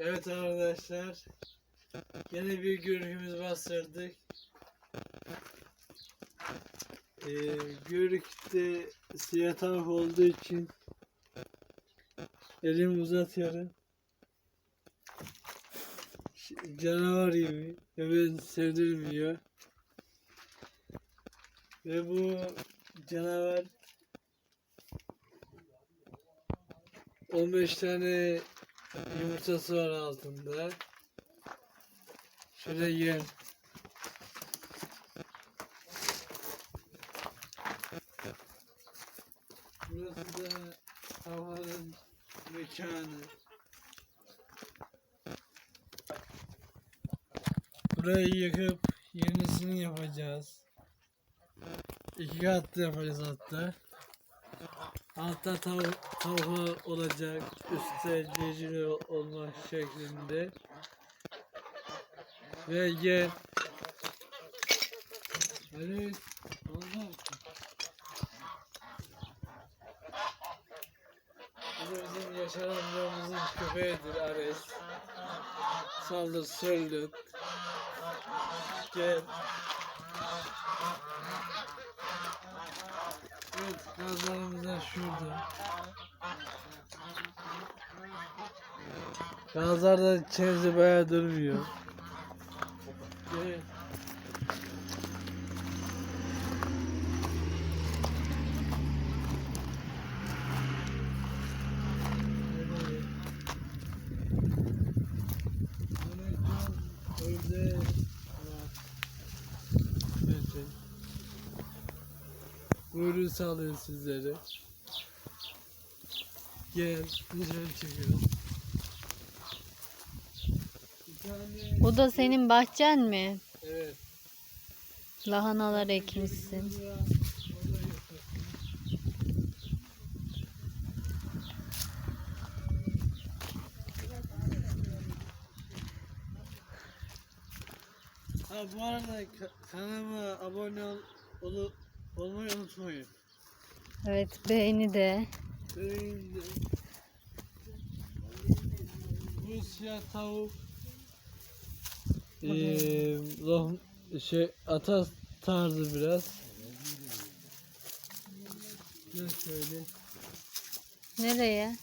Evet arkadaşlar. Yine bir görüşümüz bastırdık. Ee, Görük'te siyah tavuk olduğu için elimi uzatıyorum. Canavar gibi. Hemen sevdirmiyor. Ve bu canavar 15 tane yumurtası var altında. Şöyle gel. Burası da havanın mekanı. Burayı yıkıp yenisini yapacağız. İki katlı yapacağız hatta. Altta tav tavuk olacak, üstte cecili olmak şeklinde. Ve gel. Evet, oldu. Bizim Yaşar amcamızın köpeğidir Ares. Saldır söldür. Gel. Evet, gazlarımız da şurada. Gazlar da çenesi bayağı durmuyor. Çok ördek var. Evet. Buyurun sağlayın sizlere. Gel çıkıyoruz. Bir tane Bu da senin bahçen mi? evet. Lahanalar ekmişsin. Ha bu arada ka- kanalıma abone ol, olu- olmayı unutmayın. Evet beğeni de. Benim de- Bu siyah tavuk eee loh şey ata tarzı biraz. Gel şöyle. Nereye?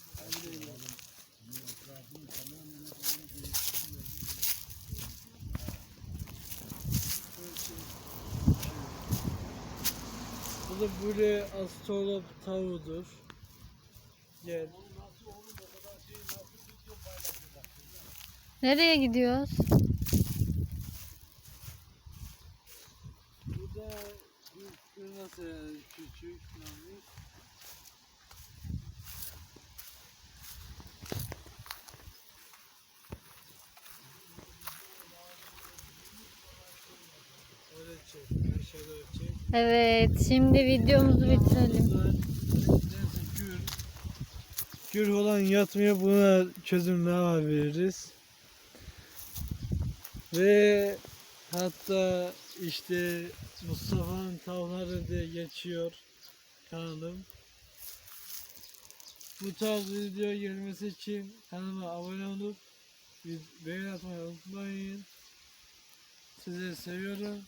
Bu da böyle astrolog tavuğudur. Gel. Nereye gidiyoruz? Bu da nasıl küçük yani. Evet şimdi videomuzu bitirelim. Gül olan yatmıyor buna çözüm ne veririz. Ve hatta işte Mustafa'nın tavları diye geçiyor kanalım. Bu tarz video gelmesi için kanalıma abone olup beğen atmayı unutmayın. Sizi seviyorum.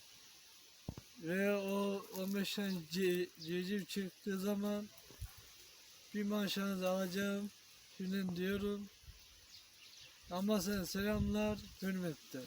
Ve o 15 tane civciv çıktığı zaman bir maaşınızı alacağım. Şimdiden diyorum. Ama sen selamlar, hürmetler.